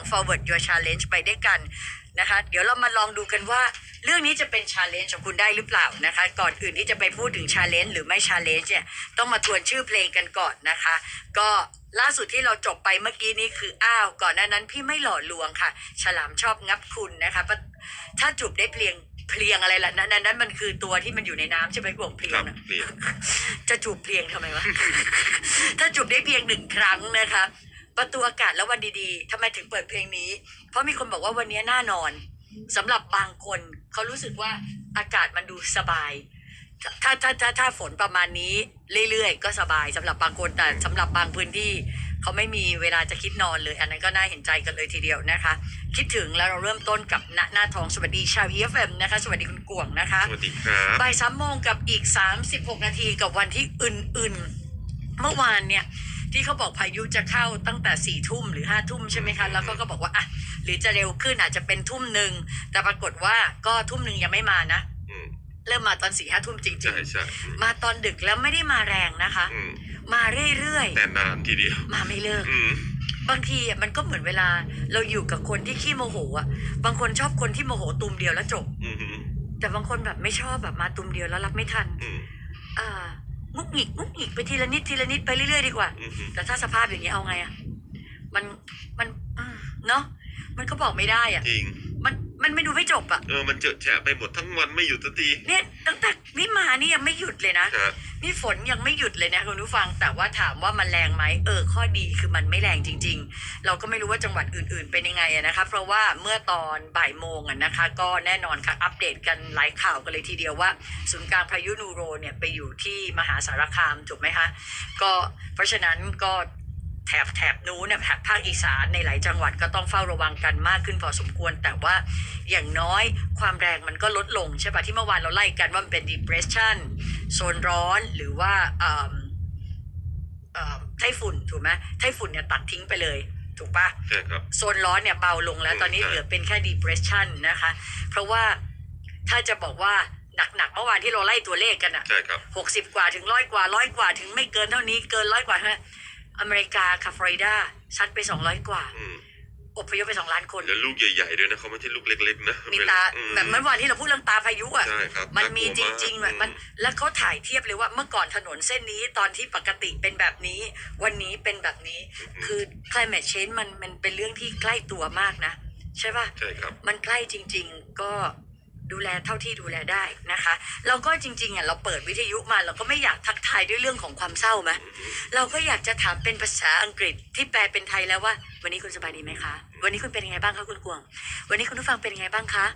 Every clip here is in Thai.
ง forward your challenge ไปด้วยกันนะคะ เดี๋ยวเรามาลองดูกันว่าเรื่องนี้จะเป็น challenge ของคุณได้หรือเปล่านะคะ ก่อนอื่นที่จะไปพูดถึง challenge หรือไม่ challenge เนี่ยต้องมาทวนชื่อเพลงกันก่อนนะคะ ก็ล่าสุดที่เราจบไปเมื่อกี้นี้คืออ้าวก่อนหน้านั้นพี่ไม่หล่อลวงค่ะ ฉลามชอบงับคุณนะคะปะถ้าจูบได้เพลียงเพลียงอะไรล่ะนั้นนั้นมันคือตัวที่มันอยู่ในน้ำใช่ไหมกวงเพลีคยรังบน่ะเปลี่ยนจะจูบเพลียงทำไมวะถ้าจูบได้เพียงหนึ่งครั้งนะคะ ประตูอากาศแล้ววันดีๆทำไมถึงเปิดเพลงนี้ เพราะมีคนบอกว่าวันนี้น่านอนสำหรับบางคนเขารู้สึกว่าอากาศมันดูสบาย ถ้าถ้าถ้าถ้าฝนประมาณนี้เรื่อยๆ ก็สบายสำหรับบางคนแต่สำหรับบางพื้นที่เขาไม่มีเวลาจะคิดนอนเลย อันนั้นก็น่าเห็นใจกันเลยทีเดียวนะคะ คิดถึงแล้วเราเริ่มต้นกับณหน้าทองสวัสดีชาว EFM นะคะ สวัสดีคุณกวงนะคะ สวัสดีครับบ่ายสามโมงกับอีก 36 นาทีกับวันที่อื่นๆ เมื่อวานเนี่ย ที่เขาบอกพายุจะเข้าตั้งแต่สี่ทุ่มหรือห้าทุ่มใช่ไหมคะ แล้วก็ก็บอกว่าอะหรือจะเร็วขึ้นอาจจะเป็นทุ่มหนึ่งแต่ปรากฏว่าก็ทุ่มหนึ่งยังไม่มานะอืมเริ่มมาตอนสี่ห้าทุ่มจริใช่งใช่อืมๆ มาตอนดึกแล้วไม่ได้มาแรงนะคะ อืมมาเรื่อยแต่นานทีเดียว ๆ มาไม่เลิก อืม บางทีอะมันก็เหมือนเวลาเราอยู่กับคนที่ขี้โมโหอะบางคนชอบคนที่โมโหตุมเดียวแล้วจบ อืมอืมแต่บางคนแบบไม่ชอบแบบมาตุมเดียวแล้วรับไม่ทัน อืมอ่า งุกหงิกงุกหงิกไปทีละนิดทีละนิดไปเรื่อยๆดีกว่าอืมอืมแต่ถ้าสภาพอย่างนี้ยเอาไงอะมันมันอืมเนาะมันก็บอกไม่ได้อะจริง มันมันไม่ดูไม่จบอะเออมันเจอะแฉะไปหมดทั้งวันไม่หยุดสักที เนี่ยตั้งแต่นี่มานี่ยังไม่หยุดเลยนะ ฮะ นี่ฝนยังไม่หยุดเลยนะคุณผู้ฟัง แต่ว่าถามว่ามันแรงไหมเออข้อดีคือมันไม่แรงจริง ๆ เราก็ไม่รู้ว่าจังหวัดอื่นๆเป็นยังไงอะนะคะ เพราะว่าเมื่อตอนบ่ายโมงอะนะคะ ก็แน่นอนค่ะอัปเดตกันหลายข่าวกันเลยทีเดียวว่าศูนย์กลางพายุนูโรเนี่ยไปอยู่ที่มหาสารคามถูกไหมคะ ก็เพราะฉะนั้นก็ แถบแถบนู้นเนี่ยแถบภาคอีสานในหลายจังหวัดก็ต้องเฝ้าระวังกันมากขึ้นพอสมควร แต่ว่าอย่างน้อยความแรงมันก็ลดลงใช่ปะที่เมื่อวานเราไล่กันว่ามันเป็น depression โซนร้อนหรือว่าเอิ่มเอ่อไต้ฝุ่นถูกไหมไต้ฝุ่นเนี่ยตัดทิ้งไปเลยถูกปะใช่ครับโซนร้อนเนี่ยเบาลงแล้วตอนนี้ใช่เหลือเป็นแค่ depression นะคะ เพราะว่าถ้าจะบอกว่าหนักๆเมื่อวานที่เราไล่ตัวเลขกันอะใช่ครับหกสิบกว่าถึงร้อยกว่าร้อยกว่าถึงไม่เกินเท่านี้เกินร้อยกว่าเท่านั้น อเมริกาค่ะฟลอริดาซัดไปสองร้อยกว่าอืมอพยพไปสองล้านคน แล้วลูกใหญ่ๆด้วยนะเขาไม่ใช่ลูกเล็กๆนะมีตาอืแบบเมื่อวานที่เราพูดเรื่องตาพายุอะ ใช่ครับมันากลัวมีจริงๆแบบมัน แล้วเขาถ่ายเทียบเลยว่าเมื่อก่อนถนนเส้นนี้ตอนที่ปกติเป็นแบบนี้ วันนี้เป็นแบบนี้ คือ climate change มันมันเป็นเรื่องที่ใกล้ตัวมากนะ ใช่ป่ะ ใช่ครับ มันใกล้จริง ๆ ก็ ดูแลเท่าที่ดูแลได้นะคะ เราก็จริงๆอะเราเปิดวิทยุมาเราก็ไม่อยากทักทายด้วยเรื่องของความเศร้าไหมเราก็อยากจะถามเป็นภาษาอังกฤษที่แปลเป็นไทยแล้วว่า วันนี้คุณสบายดีไหมคะ วันนี้คุณเป็นยังไงบ้างคะคุณกวง วันนี้คุณผู้ฟังเป็นยังไงบ้างคะ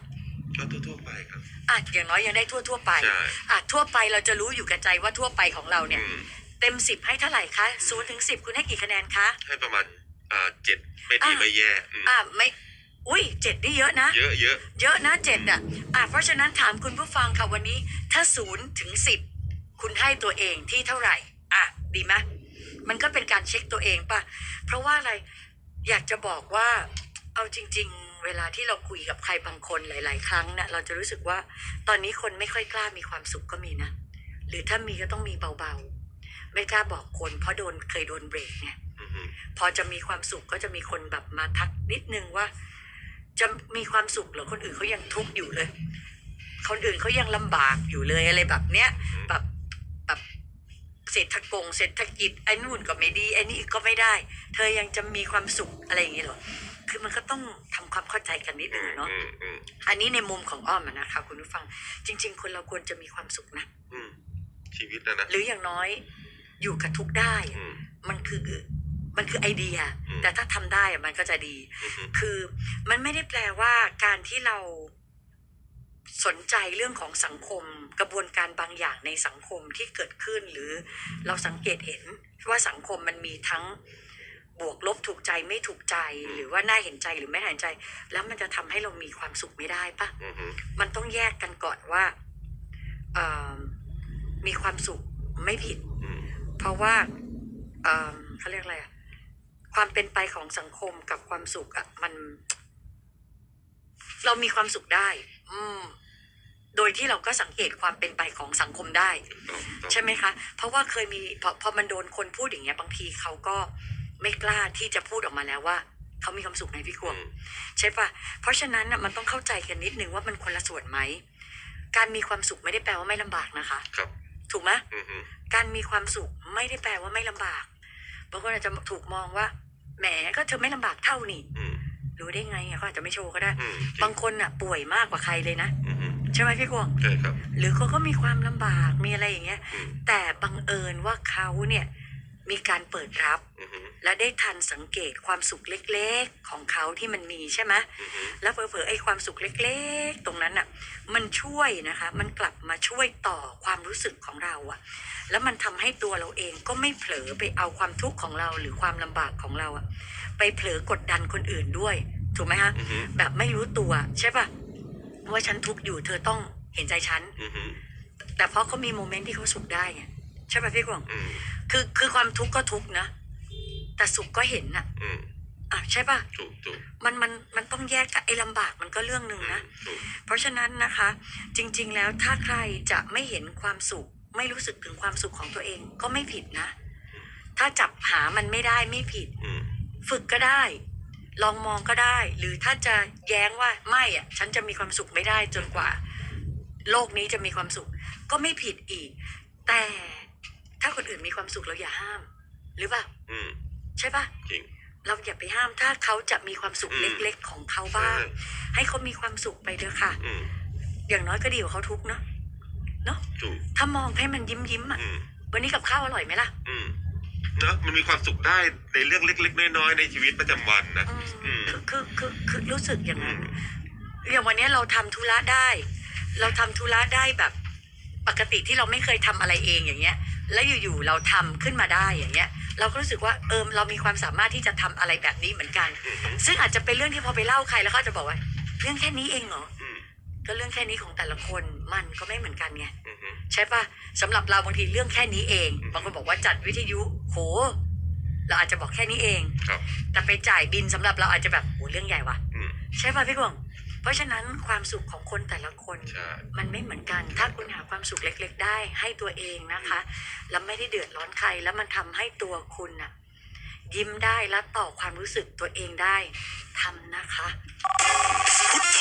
ก็ทั่วๆไปครับอะอย่างน้อยยังได้ทั่วทั่วๆไปใช่อะทั่วไปเราจะรู้อยู่กับใจว่าทั่วไปของเราเนี่ยอืมเต็มสิบให้เท่าไหร่คะศูนย์ถึงสิบคุณให้กี่คะแนนคะให้ประมาณอ่าเจ็ดไม่ดีอะไม่แย่อืมอะไม่ อุ้ยเจ็ดนี่เยอะนะ เยอะเยอะเยอะนะเจ็ดอะอะเพราะฉะนั้นถามคุณผู้ฟังค่ะวันนี้ ถ้าศูนย์ถึงสิบคุณให้ตัวเองที่เท่าไหร่ อะ ดีไหมมันก็เป็นการเช็คตัวเองป่ะ เพราะว่าอะไรอยากจะบอกว่า เอาจริง ๆ เวลาที่เราคุยกับใครบางคนหลาย ๆ ครั้งนะเราจะรู้สึกว่า ตอนนี้คนไม่ค่อยกล้ามีความสุขก็มีนะ หรือถ้ามีก็ต้องมีเบาๆ ไม่กล้าบอกคน เพราะโดนเคยโดนเบรกเนี่ยอืมอืมพอจะมีความสุขก็จะมีคนแบบมาทักนิดนึงว่า จะมีความสุขเหรอคนอื่นเขายังทุกข์อยู่เลย คนอื่นเขายังลำบากอยู่เลยอะไรแบบเนี้ยแบบแบบเศรษฐกงเศรษฐกิจไอ้นู่นก็ไม่ดีไอ้นี่ก็ไม่ได้ เธอยังจะมีความสุขอะไรอย่างเงี้ยเหรอคือมันก็ต้องทำความเข้าใจกันนิดนึงอะเนาะอืมอืมอันนี้ในมุมของอ้อมอะนะคะคุณผู้ฟัง จริง ๆ คนเราควรจะมีความสุขนะอืมชีวิตนะนะหรืออย่างน้อยอยู่กับทุกข์ได้อืมมันคือ มันคือไอเดียอืมแต่ถ้าทำได้อะมันก็จะดีอืมอืมคือมันไม่ได้แปลว่าการที่เราสนใจเรื่องของสังคมกระบวนการบางอย่างในสังคมที่เกิดขึ้นหรือเราสังเกตเห็นว่าสังคมมันมีทั้งบวกลบถูกใจไม่ถูกใจหรือว่าน่าเห็นใจหรือไม่น่าเห็นใจ แล้วมันจะทำให้เรามีความสุขไม่ได้ปะอืมอืมมันต้องแยกกันก่อนว่าเอ่อมีความสุขไม่ผิดอืมเพราะว่าเอิ่มเขาเรียกอะไรอะ ความเป็นไปของสังคมกับความสุขอะมัน เรามีความสุขได้ อืม โดยที่เราก็สังเกตความเป็นไปของสังคมได้ต้องต้องใช่ไหมคะ เพราะว่าเคยมีพอพอมันโดนคนพูดอย่างเงี้ย บางทีเขาก็ไม่กล้าที่จะพูดออกมาแล้วว่าเขามีความสุขไหมพี่กอืวงมใช่ปะเพราะฉะนั้นน่ะมันต้องเข้าใจกันนิดนึงว่ามันคนละส่วนไหมการมีความสุขไม่ได้แปลว่าไม่ลำบากนะคะครับถูกไหมอืมอืมการมีความสุขไม่ได้แปลว่าไม่ลำบากบางคนอาจจะถูกมองว่า แหมก็เธอไม่ลำบากเท่านี่อืมรู้ได้ไงอะเขาอาจจะไม่โชว์ก็ได้ อืมบางคนอะป่วยมากกว่าใครเลยนะ อืมอืมใช่ไหมพี่กวงใช่ครับ หรือเขาก็มีความลำบากมีอะไรอย่างเงี้ย อืมแต่บังเอิญว่าเขาเนี่ยมีการเปิดรับ อืมอืม และได้ทันสังเกตความสุขเล็กๆของเขาที่มันมีใช่ไหมอืมอืมแล้วเผลอๆไอ้ความสุขเล็กๆ ตรงนั้นอะ มันช่วยนะคะ มันกลับมาช่วยต่อความรู้สึกของเราอะ แล้วมันทำให้ตัวเราเองก็ไม่เผลอไปเอาความทุกข์ของเราหรือความลำบากของเราอะ ไปเผลอกดดันคนอื่นด้วย ถูกไหมคะอืมอืมแบบไม่รู้ตัวใช่ปะว่าฉันทุกข์อยู่เธอต้องเห็นใจฉันอืมอืมแต่เพราะเขามีโมเมนต์ที่เขาสุขได้ไงใช่ปะพี่กวางอืมคือคือความทุกข์ก็ทุกข์นะ แต่สุขก็เห็นน่ะ อืมอะใช่ปะถูกถูกมันมันมันต้องแยกกันไอ้ลำบากมันก็เรื่องหนึ่งอืมนะ ถูกเพราะฉะนั้นนะคะ จริง ๆ แล้วถ้าใครจะไม่เห็นความสุข ไม่รู้สึกถึงความสุขของตัวเองก็ไม่ผิดนะ ถ้าจับหามันไม่ได้ไม่ผิด อืมฝึกก็ได้ ลองมองก็ได้ หรือถ้าจะแย้งว่าไม่อะ ฉันจะมีความสุขไม่ได้จนกว่า โลกนี้จะมีความสุข ก็ไม่ผิดอีก แต่ถ้าคนอื่นมีความสุขเราอย่าห้าม หรือเปล่า อืม ใช่ปะจริง เราอย่าไปห้ามถ้าเขาจะมีความสุขอืม เล็กๆของเขาบ้างใช่ให้เขามีความสุขไปเถอะค่ะ อืมอย่างน้อยก็ดีกว่าเขาทุกข์เนาะเนาะถูกถ้ามองให้มันยิ้มยิ้มๆอะอืมวันนี้กับข้าวอร่อยไหมล่ะอืมเนอะมันมีความสุขได้ในเรื่องเล็กๆน้อยๆในชีวิตประจำวันนะ อืมอืมคือคือคือคือรู้สึกอย่างอืนั้น ม อย่างวันนี้เราทำธุระได้ เราทำธุระได้แบบ ปกติที่เราไม่เคยทำอะไรเองอย่างเงี้ย แล้วอยู่ๆเราทำขึ้นมาได้อย่างเงี้ย เราก็รู้สึกว่าเออเรามีความสามารถที่จะทำอะไรแบบนี้เหมือนกันอืมซึ่งอาจจะเป็นเรื่องที่พอไปเล่าใครแล้วเขาจะบอกว่า เรื่องแค่นี้เองเหรออืมก็เรื่องแค่นี้ของแต่ละคนมันก็ไม่เหมือนกันไงอืมอืมใช่ปะสำหรับเราบางทีเรื่องแค่นี้เองอืมบางคนบอกว่าจัดวิทยุโหเราอาจจะบอกแค่นี้เองครับแต่ไปจ่ายบินสำหรับเราอาจจะแบบโหเรื่องใหญ่ว่ะอืมใช่ป่ะพี่กวาง เพราะฉะนั้นความสุขของคนแต่ละคน ใช่ มันไม่เหมือนกัน ถ้าคุณหาความสุขเล็ก ๆ ได้ให้ตัวเองนะคะ แล้วไม่ได้เดือดร้อนใคร แล้วมันทำให้ตัวคุณน่ะ ยิ้มได้และต่อความรู้สึกตัวเองได้ทำนะคะ พุทโธ